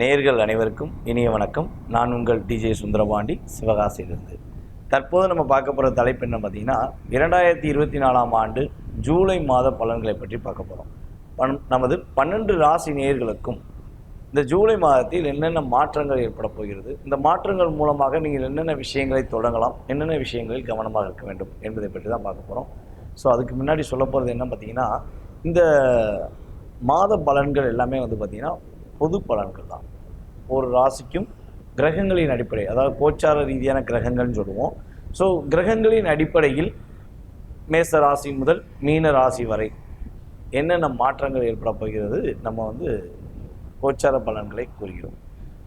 நேர்கள் அனைவருக்கும் இனிய வணக்கம். நான் உங்கள் டிஜே சுந்தரபாண்டி சிவகாசியிலிருந்து. தற்போது நம்ம பார்க்க போகிற தலைப்பு என்ன பார்த்தீங்கன்னா இரண்டாயிரத்தி இருபத்தி நாலாம் ஆண்டு ஜூலை மாத பலன்களை பற்றி பார்க்க போகிறோம் பன் நமது பன்னெண்டு ராசி நேயர்களுக்கும் இந்த ஜூலை மாதத்தில் என்னென்ன மாற்றங்கள் ஏற்பட போகிறது இந்த மாற்றங்கள் மூலமாக நீங்கள் என்னென்ன விஷயங்களை தொடங்கலாம் என்னென்ன விஷயங்களில் கவனமாக இருக்க வேண்டும் என்பதை பற்றி தான் பார்க்க போகிறோம் ஸோ அதுக்கு முன்னாடி சொல்ல போகிறது என்ன பார்த்தீங்கன்னா இந்த மாத பலன்கள் எல்லாமே வந்து பார்த்திங்கன்னா பொது பலன்கள் தான். ஒரு ராசிக்கும் கிரகங்களின் அடிப்படை அதாவது கோச்சார ரீதியான கிரகங்கள்னு சொல்லுவோம். ஸோ கிரகங்களின் அடிப்படையில் மேச ராசி முதல் மீன ராசி வரை என்னென்ன மாற்றங்கள் ஏற்பட போகிறது நம்ம வந்து கோச்சார பலன்களை கூறுகிறோம்.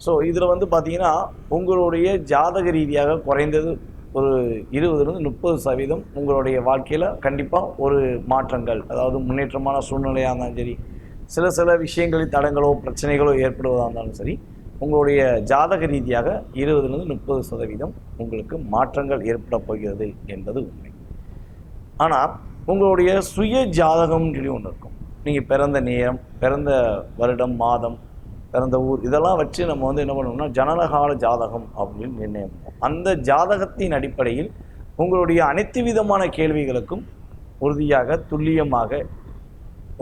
ஸோ இதில் வந்து பார்த்தீங்கன்னா உங்களுடைய ஜாதக ரீதியாக குறைந்தது ஒரு இருபதுலேருந்து முப்பது சதவீதம் உங்களுடைய வாழ்க்கையில் கண்டிப்பாக ஒரு மாற்றங்கள் அதாவது முன்னேற்றமான சூழ்நிலையாக இருந்தாலும் சரி சில சில விஷயங்களில் தடங்களோ பிரச்சனைகளோ ஏற்படுவதாக இருந்தாலும் சரி உங்களுடைய ஜாதக ரீதியாக இருபதுலேருந்து முப்பது சதவீதம் உங்களுக்கு மாற்றங்கள் ஏற்பட போகிறது என்பது உண்மை. ஆனால் உங்களுடைய சுய ஜாதகம்னு சொல்லி ஒன்று இருக்கும். நீங்கள் பிறந்த நேரம் பிறந்த வருடம் மாதம் பிறந்த ஊர் இதெல்லாம் வச்சு நம்ம வந்து என்ன பண்ணோம்னா ஜனனகால ஜாதகம் அப்படின்னு நிர்ணயம் அந்த ஜாதகத்தின் அடிப்படையில் உங்களுடைய அனைத்து விதமான கேள்விகளுக்கும் உறுதியாக துல்லியமாக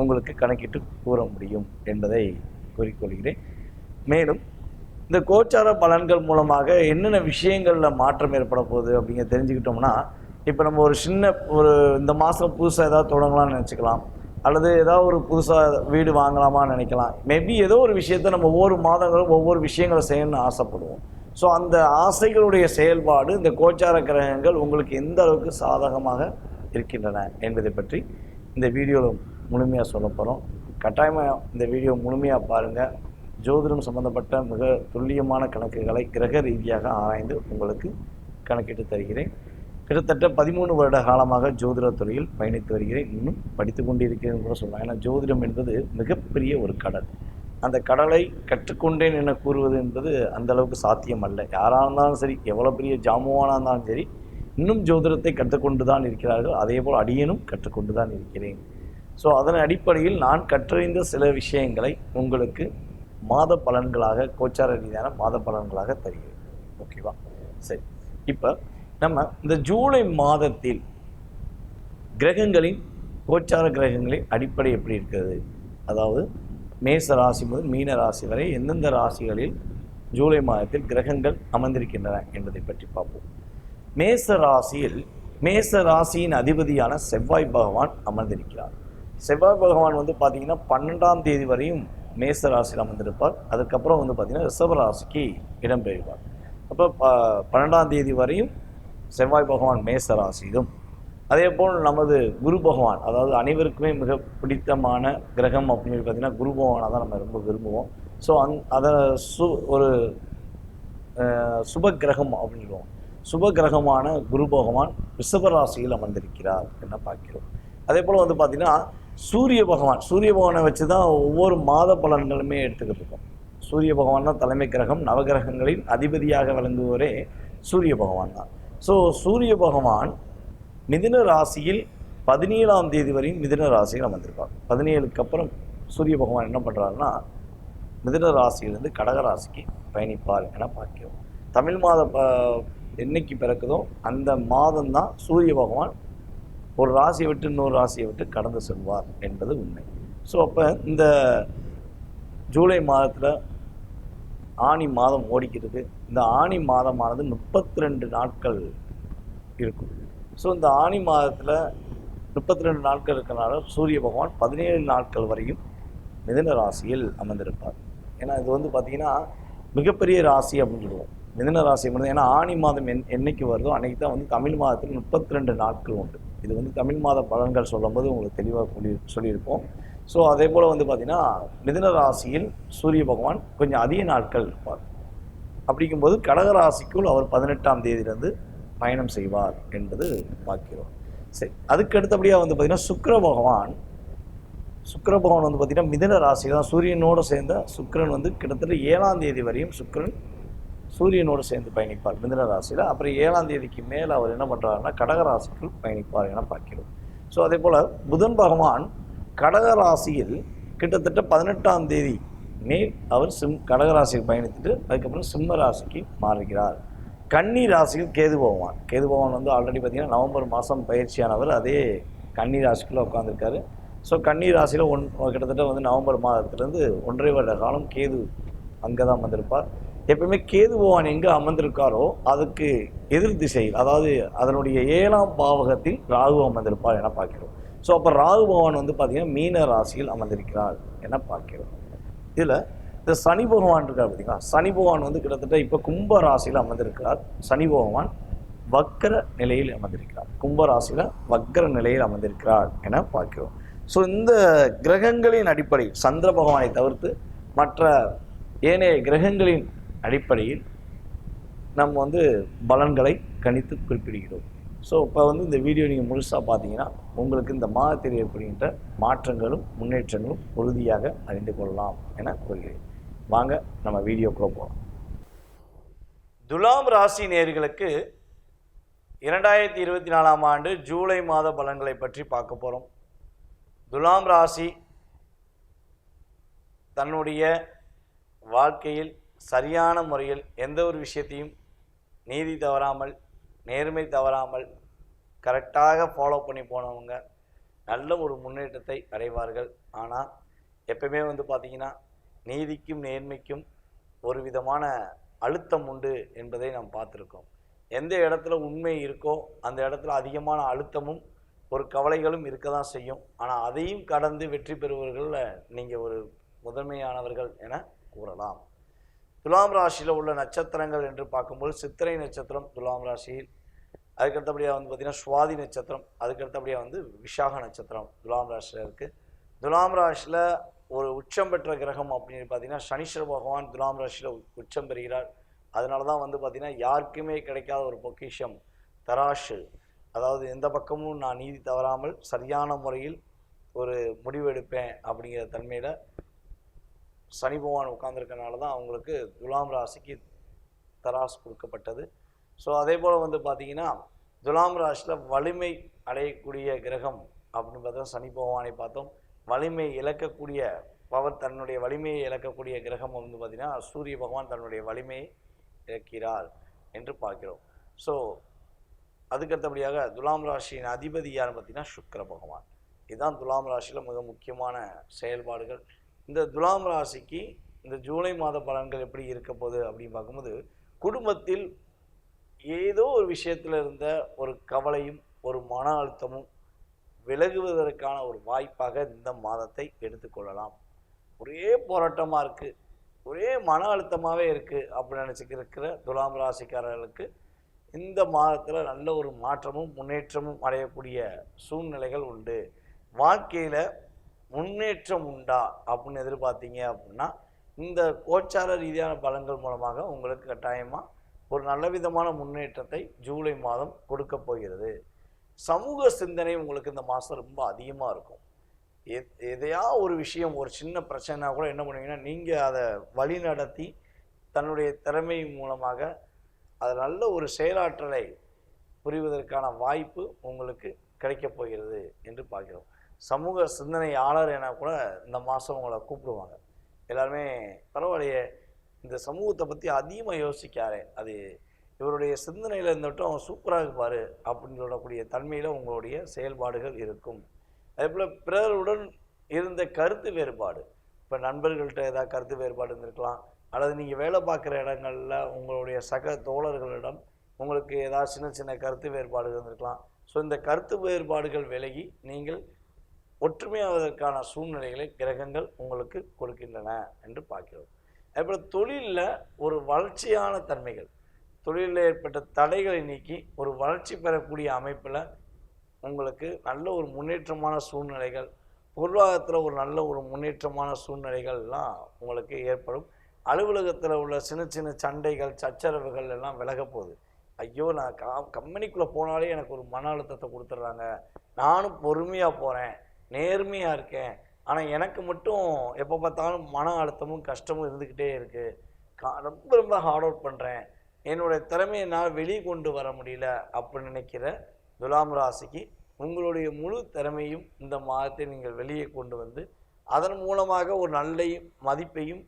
உங்களுக்கு கணக்கிட்டு கூற முடியும் என்பதை கூறிக்கொள்கிறேன். மேலும் இந்த கோச்சார பலன்கள் மூலமாக என்னென்ன விஷயங்களில் மாற்றம் ஏற்பட போகுது அப்படிங்க தெரிஞ்சுக்கிட்டோம்னா இப்போ நம்ம ஒரு சின்ன ஒரு இந்த மாதம் புதுசாக ஏதாவது தொடங்கலாம்னு நினச்சிக்கலாம். அல்லது ஏதாவது ஒரு புதுசாக வீடு வாங்கலாமான்னு நினைக்கலாம். மேபி ஏதோ ஒரு விஷயத்த நம்ம ஒவ்வொரு மாதங்களும் ஒவ்வொரு விஷயங்களை செய்யணும்னு ஆசைப்படுவோம். ஸோ அந்த ஆசைகளுடைய செயல்பாடு இந்த கோச்சார கிரகங்கள் உங்களுக்கு எந்த அளவுக்கு சாதகமாக இருக்கின்றன என்பதை பற்றி இந்த வீடியோவில் முழுமையாக சொல்ல போகிறோம் கட்டாயமாக இந்த வீடியோ முழுமையாக பாருங்கள் ஜோதிடம் சம்பந்தப்பட்ட மிக துல்லியமான கணக்குகளை கிரக ரீதியாக ஆராய்ந்து உங்களுக்கு கணக்கிட்டு தருகிறேன். கிட்டத்தட்ட பதிமூணு வருட காலமாக ஜோதிட துறையில் பயணித்து வருகிறேன். இன்னும் படித்து கொண்டிருக்கிறேன் கூட சொல்லலாம். ஏன்னா ஜோதிடம் என்பது மிகப்பெரிய ஒரு கடல். அந்த கடலை கற்றுக்கொண்டேன் என கூறுவது என்பது அந்த அளவுக்கு சாத்தியம் அல்ல யாராக இருந்தாலும் சரி எவ்வளோ பெரிய ஜாமுவானாக இருந்தாலும் சரி இன்னும் ஜோதிடத்தை கற்றுக்கொண்டு தான் இருக்கிறார்கள். அதே போல் அடியனும் கற்றுக்கொண்டு தான் இருக்கிறேன். ஸோ அதன் அடிப்படையில் நான் கற்றறிந்த சில விஷயங்களை உங்களுக்கு மாத பலன்களாக கோச்சார ரீதியான மாத பலன்களாக தருகிறது. ஓகேவா? சரி. இப்போ நம்ம இந்த ஜூலை மாதத்தில் கிரகங்களின் கோச்சார கிரகங்களின் அடிப்படை எப்படி இருக்கிறது? அதாவது மேச ராசி முதல் மீன ராசி வரை எந்தெந்த ராசிகளில் ஜூலை மாதத்தில் கிரகங்கள் அமர்ந்திருக்கின்றன என்பதை பற்றி பார்ப்போம். மேச ராசியில் மேச ராசியின் அதிபதியான செவ்வாய் பகவான் அமர்ந்திருக்கிறார். செவ்வாய் பகவான் வந்து பார்த்தீங்கன்னா பன்னெண்டாம் தேதி வரையும் மேச ராசியில் அமர்ந்திருப்பார். அதுக்கப்புறம் வந்து பார்த்தீங்கன்னா ரிஷப ராசிக்கு இடம்பெறுவார் அப்போ ப பன்னெண்டாம் தேதி வரையும் செவ்வாய் பகவான் மேச ராசியிலும் அதே போல் நமது குரு பகவான் அதாவது அனைவருக்குமே மிக பிடித்தமான கிரகம் அப்படின்னு பார்த்திங்கன்னா பார்த்தீங்கன்னா குரு பகவானை தான் நம்ம ரொம்ப விரும்புவோம். ஸோ அந் அதை சு ஒரு சுப கிரகம் அப்படின்வோம் சுப கிரகமான குரு பகவான் ரிஷப ராசியில் அமர்ந்திருக்கிறார் என்ன பார்க்கிறோம். அதே போல் வந்து பார்த்திங்கன்னா சூரிய பகவான் சூரிய பகவானை வச்சு தான் ஒவ்வொரு மாத பலன்களுமே எடுத்துக்கிட்டு இருக்கோம் சூரிய பகவான் தான் தலைமை கிரகம் நவகிரகங்களின் அதிபதியாக விளங்குவரே சூரிய பகவான் தான். ஸோ சூரிய பகவான் மிதுன ராசியில் பதினேழாம் தேதி வரையும் மிதுன ராசியில் அமர்ந்திருப்பார். பதினேழுக்கு அப்புறம் சூரிய பகவான் என்ன பண்ணுறாருன்னா மிதுன ராசியிலிருந்து கடக ராசிக்கு பயணிப்பார் என பார்க்கிறோம். தமிழ் மாத ப என்னைக்கு பிறக்குதோ அந்த மாதம் தான் சூரிய பகவான் ஒரு ராசியை விட்டு இன்னொரு ராசியை விட்டு கடந்து செல்வார் என்பது உண்மை. ஸோ அப்போ இந்த ஜூலை மாதத்தில் ஆணி மாதம் ஓடிக்கிறது. இந்த ஆணி மாதமானது முப்பத்தி ரெண்டு நாட்கள் இருக்கும். ஸோ இந்த ஆணி மாதத்தில் முப்பத்தி ரெண்டு நாட்கள் இருக்கிறனால சூரிய பகவான் பதினேழு நாட்கள் வரையும் மிதன ராசியில் அமர்ந்திருப்பார். ஏன்னா இது வந்து பார்த்திங்கன்னா மிகப்பெரிய ராசி அப்படின்னு சொல்லுவோம் மிதன ராசி மட்டும் ஏன்னா ஆணி மாதம் என் என்னைக்கு வருதோ அன்னைக்கு தான் வந்து தமிழ் மாதத்தில் முப்பத்தி ரெண்டு நாட்கள் உண்டு. இது வந்து தமிழ் மாத பலன்கள் சொல்லும்போது உங்களுக்கு தெளிவாக சொல்லி சொல்லியிருப்போம். ஸோ அதே போல் வந்து பார்த்திங்கன்னா மிதுன ராசியில் சூரிய பகவான் கொஞ்சம் அதிக நாட்கள் இருப்பார். அப்படிங்கும்போது கடக ராசிக்குள் அவர் பதினெட்டாம் தேதியிலிருந்து பயணம் செய்வார் என்பது பார்க்கிறோம். சரி அதுக்கு அடுத்தபடியாக வந்து பார்த்திங்கன்னா சுக்கர பகவான் சுக்கர பகவான் வந்து பார்த்திங்கன்னா மிதன ராசி தான் சூரியனோடு சேர்ந்த சுக்கரன் வந்து கிட்டத்தட்ட ஏழாம் தேதி வரையும் சுக்கிரன் சூரியனோடு சேர்ந்து பயணிப்பார் மிதுன ராசியில். அப்புறம் ஏழாம் தேதிக்கு மேலே அவர் என்ன பண்ணுறாருன்னா கடகராசிக்குள் பயணிப்பார் என பார்க்கிறோம். ஸோ அதே போல் புதன் பகவான் கடகராசியில் கிட்டத்தட்ட பதினெட்டாம் தேதி மே அவர் சிம் கடகராசிக்கு பயணித்துட்டு அதுக்கப்புறம் சிம்ம ராசிக்கு மாறுகிறார். கன்னி ராசியில் கேது பகவான். கேது பகவான் வந்து ஆல்ரெடி பார்த்தீங்கன்னா நவம்பர் மாதம் பயிற்சியானவர். அதே கன்னி ராசிக்குள்ளே உட்காந்துருக்காரு ஸோ கன்னி ராசியில் ஒன் கிட்டத்தட்ட வந்து நவம்பர் மாதத்துலேருந்து ஒன்றரை வருட காலம் கேது அங்கே தான் வந்திருப்பார். எப்பவுமே கேது பகவான் எங்கே அமர்ந்திருக்காரோ அதுக்கு எதிர் திசையில் அதாவது அதனுடைய ஏழாம் பாவகத்தில் ராகு அமர்ந்திருப்பார் என பார்க்கிறோம். ஸோ அப்போ ராகு பகவான் வந்து பார்த்தீங்கன்னா மீன ராசியில் அமர்ந்திருக்கிறார் என பார்க்கிறோம். இதில் இந்த சனி பகவான் இருக்கார் பார்த்தீங்களா சனி பகவான் வந்து கிட்டத்தட்ட இப்போ கும்ப ராசியில் அமர்ந்திருக்கிறார். சனி பகவான் வக்கர நிலையில் அமர்ந்திருக்கிறார். கும்ப ராசியில் வக்கர நிலையில் அமர்ந்திருக்கிறார் என பார்க்கிறோம். ஸோ இந்த கிரகங்களின் அடிப்படை சந்திர பகவானை தவிர்த்து மற்ற ஏனைய கிரகங்களின் அடிப்படையில் நம்ம வந்து பலன்களை கணித்து குறிப்பிடுகிறோம். ஸோ இப்போ வந்து இந்த வீடியோ நீங்கள் முழுசாக பார்த்தீங்கன்னா உங்களுக்கு இந்த மாதத்தில் ஏற்படுகின்ற மாற்றங்களும் முன்னேற்றங்களும் உறுதியாக அறிந்து கொள்ளலாம் என கூறுகிறேன். வாங்க நம்ம வீடியோக்குள்ளே போகலாம் துலாம் ராசி நேர்களுக்கு இரண்டாயிரத்தி இருபத்தி நாலாம் ஆண்டு ஜூலை மாத பலன்களை பற்றி பார்க்க போகிறோம் துலாம் ராசி தன்னுடைய வாழ்க்கையில் சரியான முறையில் எந்த ஒரு விஷயத்தையும் நீதி தவறாமல் நேர்மை தவறாமல் கரெக்டாக ஃபாலோ பண்ணி போனவங்க நல்ல ஒரு முன்னேற்றத்தை அடைவார்கள். ஆனால் எப்பவுமே வந்து பார்த்திங்கன்னா நீதிக்கும் நேர்மைக்கும் ஒரு விதமான அழுத்தம் உண்டு என்பதை நாம் பார்த்துருக்கோம். எந்த இடத்துல உண்மை இருக்கோ அந்த இடத்துல அதிகமான அழுத்தமும் ஒரு கவலைகளும் இருக்க தான் செய்யும். ஆனால் அதையும் கடந்து வெற்றி பெறுவர்களில் நீங்கள் ஒரு முதன்மையானவர்கள் என கூறலாம். துலாம் ராசியில் உள்ள நட்சத்திரங்கள் என்று பார்க்கும்போது சித்திரை நட்சத்திரம் துலாம் ராசியில் அதுக்கடுத்தபடியாக வந்து பார்த்திங்கன்னா சுவாதி நட்சத்திரம் அதுக்கடுத்தபடியாக வந்து விஷாக நட்சத்திரம் துலாம் ராசியில் இருக்குது துலாம் ராசியில் ஒரு உச்சம் பெற்ற கிரகம் அப்படின்னு பார்த்தீங்கன்னா சனீஸ்வர பகவான் துலாம் ராசியில் உச்சம் பெறுகிறார். அதனால தான் வந்து பார்த்திங்கன்னா யாருக்குமே கிடைக்காத ஒரு பொக்கிஷம் தராஷு அதாவது எந்த பக்கமும் நான் நீதி தவறாமல் சரியான முறையில் ஒரு முடிவெடுப்பேன் அப்படிங்கிற தன்மையில் சனி பகவான் உட்கார்ந்துருக்கனால தான் அவங்களுக்கு துலாம் ராசிக்கு தராசு கொடுக்கப்பட்டது. ஸோ அதே போல் வந்து பார்த்தீங்கன்னா துலாம் ராசியில் வலிமை அடையக்கூடிய கிரகம் அப்படின்னு பார்த்தா சனி பகவானை பார்த்தோம். வலிமை இழக்கக்கூடிய பவர் தன்னுடைய வலிமையை இழக்கக்கூடிய கிரகம் வந்து பார்த்திங்கன்னா சூரிய பகவான் தன்னுடைய வலிமையை இழக்கிறார் என்று பார்க்கிறோம். ஸோ அதுக்கடுத்தபடியாக துலாம் ராசியின் அதிபதி யாருன்னு பார்த்தீங்கன்னா சுக்கிர பகவான். இதுதான் துலாம் ராசியில் மிக முக்கியமான செயல்பாடுகள். இந்த துலாம் ராசிக்கு இந்த ஜூலை மாத பலன்கள் எப்படி இருக்க போகுது அப்படின்னு பார்க்கும்போது குடும்பத்தில் ஏதோ ஒரு விஷயத்தில் இருந்த ஒரு கவலையும் ஒரு மன அழுத்தமும் விலகுவதற்கான ஒரு வாய்ப்பாக இந்த மாதத்தை எடுத்துக்கொள்ளலாம் ஒரே போராட்டமாக இருக்குது ஒரே மன அழுத்தமாகவே இருக்குது அப்படின்னு நினச்சிக்கிருக்கிற துலாம் ராசிக்காரர்களுக்கு இந்த மாதத்தில் நல்ல ஒரு மாற்றமும் முன்னேற்றமும் அடையக்கூடிய சூழ்நிலைகள் உண்டு. வாழ்க்கையில் முன்னேற்றம் உண்டா அப்படின்னு எதிர்பார்த்தீங்க அப்படின்னா இந்த கோச்சார ரீதியான பலன்கள் மூலமாக உங்களுக்கு கட்டாயமாக ஒரு நல்ல விதமான முன்னேற்றத்தை ஜூலை மாதம் கொடுக்க போகிறது. சமூக சிந்தனை உங்களுக்கு இந்த மாதம் ரொம்ப அதிகமாக இருக்கும். எத் எதையா ஒரு விஷயம் ஒரு சின்ன பிரச்சனைனா கூட என்ன பண்ணுவீங்கன்னா நீங்கள் அதை வழி நடத்தி தன்னுடைய திறமை மூலமாக அது நல்ல ஒரு செயலாற்றலை புரிவதற்கான வாய்ப்பு உங்களுக்கு கிடைக்கப் போகிறது என்று பார்க்கிறோம். சமூக சிந்தனையாளர் என கூட இந்த மாதம் உங்களை கூப்பிடுவாங்க. எல்லாருமே பரவாயில்லையே இந்த சமூகத்தை பற்றி அதிகமாக யோசிக்காரே அது இவருடைய சிந்தனையில் இருந்துட்டும் சூப்பராக இருப்பார் அப்படின்னு சொல்லக்கூடிய தன்மையில் உங்களுடைய செயல்பாடுகள் இருக்கும். அதே போல் பிறருடன் இருந்த கருத்து வேறுபாடு. இப்போ நண்பர்கள்ட்ட ஏதாவது கருத்து வேறுபாடு இருந்திருக்கலாம். அல்லது நீங்கள் வேலை பார்க்குற இடங்களில் உங்களுடைய சக தோழர்களிடம் உங்களுக்கு ஏதாவது சின்ன சின்ன கருத்து வேறுபாடுகள் இருந்திருக்கலாம். ஸோ இந்த கருத்து வேறுபாடுகள் விலகி நீங்கள் ஒற்றுமையாவதற்கான சூழ்நிலைகளை கிரகங்கள் உங்களுக்கு கொடுக்கின்றன என்று பார்க்கிறோம். அதேபோல் தொழிலில் ஒரு வளர்ச்சியான தன்மைகள் தொழிலில் ஏற்பட்ட தடைகளை நீக்கி ஒரு வளர்ச்சி பெறக்கூடிய அமைப்பில் உங்களுக்கு நல்ல ஒரு முன்னேற்றமான சூழ்நிலைகள் பொருளாதாரத்தில் ஒரு நல்ல ஒரு முன்னேற்றமான சூழ்நிலைகள்லாம் உங்களுக்கு ஏற்படும். அலுவலகத்தில் உள்ள சின்ன சின்ன சண்டைகள் சச்சரவுகள் எல்லாம் விலக போகுது. ஐயோ நான் கா கம்பெனிக்குள்ளே போனாலே எனக்கு ஒரு மன அழுத்தத்தை கொடுத்துட்றாங்க நானும் பொறுமையாக போகிறேன் நேர்மையாக இருக்கேன். ஆனால் எனக்கு மட்டும் எப்போ பார்த்தாலும் மன அழுத்தமும் கஷ்டமும் இருந்துக்கிட்டே இருக்குது கா ரொம்ப ரொம்ப ஹார்ட் ஒர்க் பண்ணுறேன் என்னுடைய திறமையை நான் வெளியே கொண்டு வர முடியல அப்படின்னு நினைக்கிற துலாம் ராசிக்கு உங்களுடைய முழு திறமையும் இந்த மாதத்தை நீங்கள் வெளியே கொண்டு வந்து அதன் மூலமாக ஒரு நல்ல மதிப்பையும்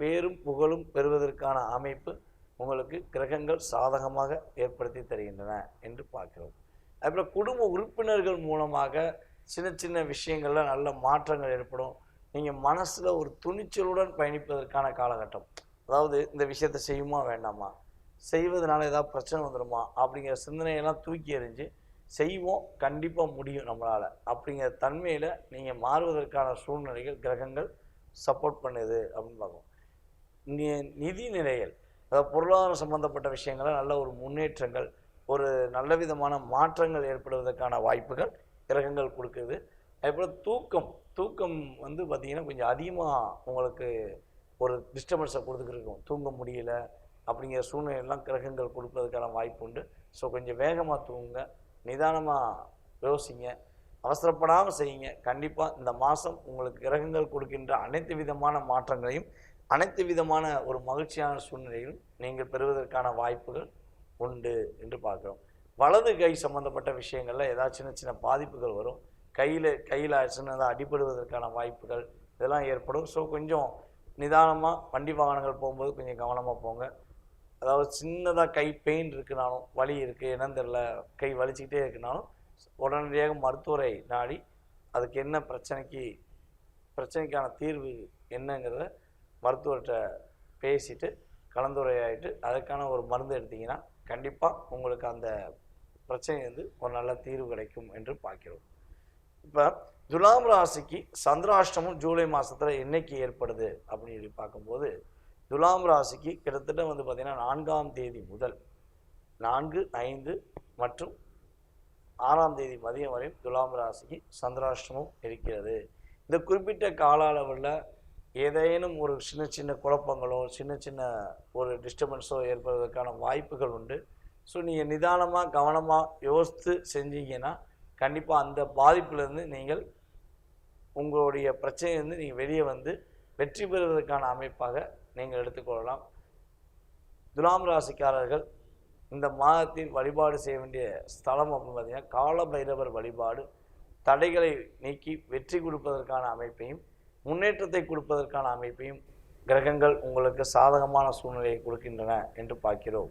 பேரும் புகழும் பெறுவதற்கான அமைப்பு உங்களுக்கு கிரகங்கள் சாதகமாக ஏற்படுத்தி தருகின்றன என்று பார்க்கிறோம். அதுபோல் குடும்ப உறுப்பினர்கள் மூலமாக சின்ன சின்ன விஷயங்களில் நல்ல மாற்றங்கள் ஏற்படும். நீங்கள் மனசில் ஒரு துணிச்சலுடன் பயணிப்பதற்கான காலகட்டம். அதாவது இந்த விஷயத்தை செய்யுமா வேண்டாமா? செய்வதனால ஏதாவது பிரச்சனை வந்துடுமா அப்படிங்கிற சிந்தனையெல்லாம் தூக்கி எறிஞ்சு செய்வோம் கண்டிப்பாக முடியும் நம்மளால். அப்படிங்கிற தன்மையில் நீங்கள் மாறுவதற்கான சூழ்நிலைகள் கிரகங்கள் சப்போர்ட் பண்ணுது அப்படின்னு பார்க்கும் நி- நிதி நிலைகள் அதாவது பொருளாதாரம் சம்மந்தப்பட்ட விஷயங்களில் நல்ல ஒரு முன்னேற்றங்கள் ஒரு நல்ல விதமான மாற்றங்கள் ஏற்படுவதற்கான வாய்ப்புகள் கிரகங்கள் கொடுக்குது. அதேபோல் தூக்கம் தூக்கம் வந்து பார்த்திங்கன்னா கொஞ்சம் அதிகமாக உங்களுக்கு ஒரு டிஸ்டர்பன்ஸை கொடுத்துக்கிட்டு இருக்கும். தூங்க முடியல அப்படிங்கிற சூழ்நிலையெல்லாம் கிரகங்கள் கொடுப்பதற்கான வாய்ப்பு உண்டு. ஸோ கொஞ்சம் வேகமாக தூங்குங்க நிதானமாக யோசிங்க அவசரப்படாமல் செய்யுங்க. கண்டிப்பாக இந்த மாதம் உங்களுக்கு கிரகங்கள் கொடுக்கின்ற அனைத்து விதமான மாற்றங்களையும் அனைத்து விதமான ஒரு மகிழ்ச்சியான சூழ்நிலையும் நீங்கள் பெறுவதற்கான வாய்ப்புகள் உண்டு என்று பார்க்குறோம். வலது கை சம்பந்தப்பட்ட விஷயங்களில் ஏதாவது சின்ன சின்ன பாதிப்புகள் வரும். கையில் கையில் சின்னதாக அடிபடுவதற்கான வாய்ப்புகள் இதெல்லாம் ஏற்படும். ஸோ கொஞ்சம் நிதானமாக வண்டி வாகனங்கள் போகும்போது கொஞ்சம் கவனமாக போங்க. அதாவது சின்னதாக கை பெயின் இருக்குனாலும் வலி இருக்குது என்னன்னு தெரில கை வலிச்சுக்கிட்டே இருக்குனாலும் உடனடியாக மருத்துவரை நாடி அதுக்கு என்ன பிரச்சனைக்கு பிரச்சனைக்கான தீர்வு என்னங்கிறத மருத்துவர்கிட்ட பேசிட்டு கலந்துரையாயிட்டு அதுக்கான ஒரு மருந்து எடுத்திங்கன்னா கண்டிப்பாக உங்களுக்கு அந்த பிரச்சனை வந்து ஒரு நல்ல தீர்வு கிடைக்கும் என்று பார்க்கிறோம். இப்போ துலாம் ராசிக்கு சந்திராஷ்டமம் ஜூலை மாதத்தில் என்னைக்கு ஏற்படுது அப்படின்னு சொல்லி பார்க்கும்போது துலாம் ராசிக்கு கிட்டத்தட்ட வந்து பார்த்திங்கன்னா நான்காம் தேதி முதல் நான்கு ஐந்து மற்றும் ஆறாம் தேதி மதியம் வரையும் துலாம் ராசிக்கு சந்திராஷ்டமம் இருக்கிறது. இந்த குறிப்பிட்ட கால அளவில் ஏதேனும் ஒரு சின்ன சின்ன குழப்பங்களோ சின்ன சின்ன ஒரு டிஸ்டர்பன்ஸோ ஏற்படுவதற்கான வாய்ப்புகள் உண்டு. ஸோ நீங்கள் நிதானமாக கவனமாக யோசித்து செஞ்சீங்கன்னா கண்டிப்பாக அந்த பாதிப்புலேருந்து நீங்கள் உங்களுடைய பிரச்சனையிலேருந்து நீங்கள் வெளியே வந்து வெற்றி பெறுவதற்கான அமைப்பாக நீங்கள் எடுத்துக்கொள்ளலாம். துலாம் ராசிக்காரர்கள் இந்த மாதத்தில் வழிபாடு செய்ய வேண்டிய ஸ்தலம் அப்படின்னு பார்த்தீங்கன்னா கால பைரவர் வழிபாடு தடைகளை நீக்கி வெற்றி கொடுப்பதற்கான அமைப்பையும் முன்னேற்றத்தை கொடுப்பதற்கான அமைப்பையும் கிரகங்கள் உங்களுக்கு சாதகமான சூழ்நிலையை கொடுக்கின்றன என்று பார்க்கிறோம்.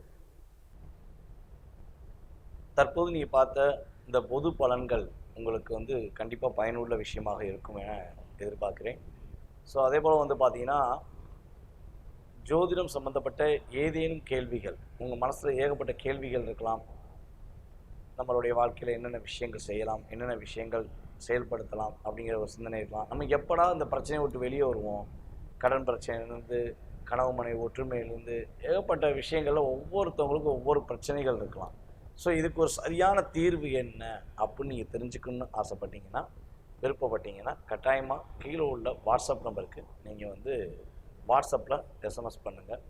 தற்போது நீங்கள் பார்த்த இந்த பொது பலன்கள் உங்களுக்கு வந்து கண்டிப்பாக பயனுள்ள விஷயமாக இருக்கும் என எதிர்பார்க்கிறேன். ஸோ அதே போல் வந்து பார்த்தீங்கன்னா ஜோதிடம் சம்பந்தப்பட்ட ஏதேனும் கேள்விகள் உங்கள் மனசில் ஏகப்பட்ட கேள்விகள் இருக்கலாம். நம்மளுடைய வாழ்க்கையில் என்னென்ன விஷயங்கள் செய்யலாம் என்னென்ன விஷயங்கள் செயல்படுத்தலாம் அப்படிங்கிற ஒரு சிந்தனை இருக்கலாம். நம்ம எப்படா இந்த பிரச்சனையை விட்டு வெளியே வருவோம்? கடன் பிரச்சனையிலேருந்து கனவு மனை ஒற்றுமையிலேருந்து ஏகப்பட்ட விஷயங்களில் ஒவ்வொருத்தவங்களுக்கும் ஒவ்வொரு பிரச்சனைகள் இருக்கலாம். ஸோ இதுக்கு ஒரு சரியான தீர்வு என்ன அப்படின்னு நீங்கள் தெரிஞ்சுக்கணும்னு ஆசைப்பட்டீங்கன்னா விருப்பப்பட்டீங்கன்னா கட்டாயமாக கீழே உள்ள வாட்ஸ்அப் நம்பருக்கு நீங்கள் வந்து வாட்ஸ்அப்பில் எஸ்எம்எஸ் பண்ணுங்கள்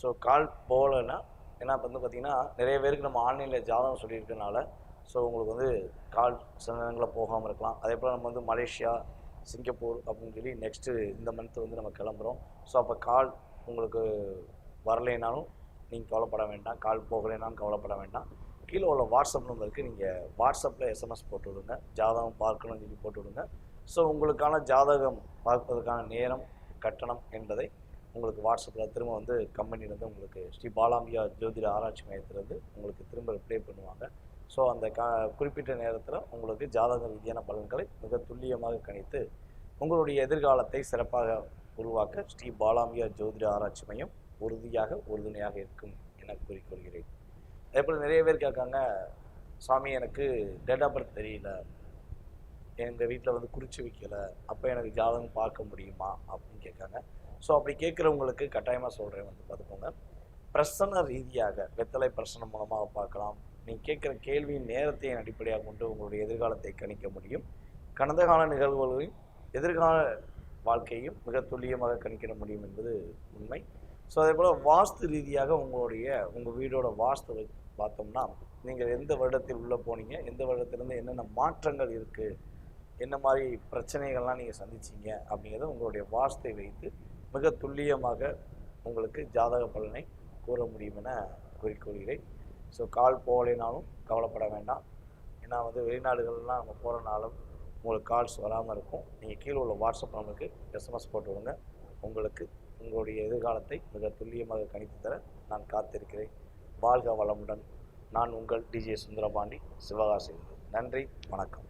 ஸோ கால் போகலைன்னா ஏன்னா இப்போ வந்து பார்த்திங்கன்னா நிறைய பேருக்கு நம்ம ஆன்லைனில் ஜாதகம் சொல்லியிருக்கனால ஸோ உங்களுக்கு வந்து கால் சில நேரங்களில் போகாமல் இருக்கலாம். அதே போல் நம்ம வந்து மலேசியா சிங்கப்பூர் அப்படின்னு சொல்லி நெக்ஸ்ட்டு இந்த மந்த் வந்து நம்ம கிளம்புறோம். ஸோ அப்போ கால் உங்களுக்கு வரலைனாலும் நீங்கள் கவலைப்பட வேண்டாம். கால் போகலைனாலும் கவலைப்பட வேண்டாம். கீழே உள்ள வாட்ஸ்அப் நம்பருக்கு நீங்கள் வாட்ஸ்அப்பில் எஸ்எம்எஸ் போட்டு விடுங்க. ஜாதகம் பார்க்கணும்னு சொல்லி போட்டு விடுங்க. ஸோ உங்களுக்கான ஜாதகம் பார்ப்பதற்கான நேரம் கட்டணம் என்பதை உங்களுக்கு வாட்ஸ்அப்பில் திரும்ப வந்து கம்பெனிலேருந்து உங்களுக்கு ஸ்ரீ பாலாம்பியா ஜோதிட ஆராய்ச்சி மையத்திலேருந்து உங்களுக்கு திரும்ப ரிப்ளை பண்ணுவாங்க. ஸோ அந்த கா குறிப்பிட்ட நேரத்தில் உங்களுக்கு ஜாதக ரீதியான பலன்களை மிக துல்லியமாக கணித்து உங்களுடைய எதிர்காலத்தை சிறப்பாக உருவாக்க ஸ்ரீ பாலாமியார் ஜோதிட ஆராய்ச்சி மையம் உறுதியாக உறுதுணையாக இருக்கும் என கூறிக்கொள்கிறேன். அதே போல் நிறைய பேர் கேட்காங்க சாமி எனக்கு டேட் ஆஃப் பர்த் தெரியல. எங்கள் வீட்டில் வந்து குறித்து வைக்கலை. அப்போ எனக்கு ஜாதகம் பார்க்க முடியுமா? அப்படின்னு கேட்காங்க. ஸோ அப்படி கேட்குறவங்களுக்கு கட்டாயமாக சொல்கிறேன் வந்து பார்த்துக்கோங்க. பிரசன ரீதியாக வெத்தலை பிரசனம் மூலமாக பார்க்கலாம். நீங்கள் கேட்குற கேள்வியின் நேரத்தையும் அடிப்படையாக கொண்டு உங்களுடைய எதிர்காலத்தை கணிக்க முடியும். கடந்த கால நிகழ்வுகளையும் எதிர்கால வாழ்க்கையும் மிக துல்லியமாக கணிக்கிட முடியும் என்பது உண்மை. ஸோ அதே போல் வாஸ்து ரீதியாக உங்களுடைய உங்கள் வீடோட வாஸ்துவை பார்த்தோம்னா நீங்கள் எந்த வருடத்தில் உள்ளே போனீங்க எந்த வருடத்திலேருந்து என்னென்ன மாற்றங்கள் இருக்குது என்ன மாதிரி பிரச்சனைகள்லாம் நீங்கள் சந்திச்சிங்க அப்படிங்கிறத உங்களுடைய வாஸ்தை வைத்து மிக துல்லியமாக உங்களுக்கு ஜாதக பலனை கூற முடியும் என குறிக்கொள்கிறேன் ஸோ கால் போகலைனாலும் கவலைப்பட வேண்டாம். ஏன்னா வந்து வெளிநாடுகள்லாம் நம்ம போகிறனாலும் உங்களுக்கு கால்ஸ் வராமல் இருக்கும். நீங்கள் கீழே உள்ள வாட்ஸ்அப் நம்பருக்கு எஸ்எம்எஸ் போட்டு விடுங்க. உங்களுக்கு உங்களுடைய எதிர்காலத்தை மிக துல்லியமாக கணித்து தர நான் காத்திருக்கிறேன். வாழ்க வளமுடன். நான் உங்கள் டிஜே சுந்தரபாண்டி. சிவகாசி நன்றி. வணக்கம்.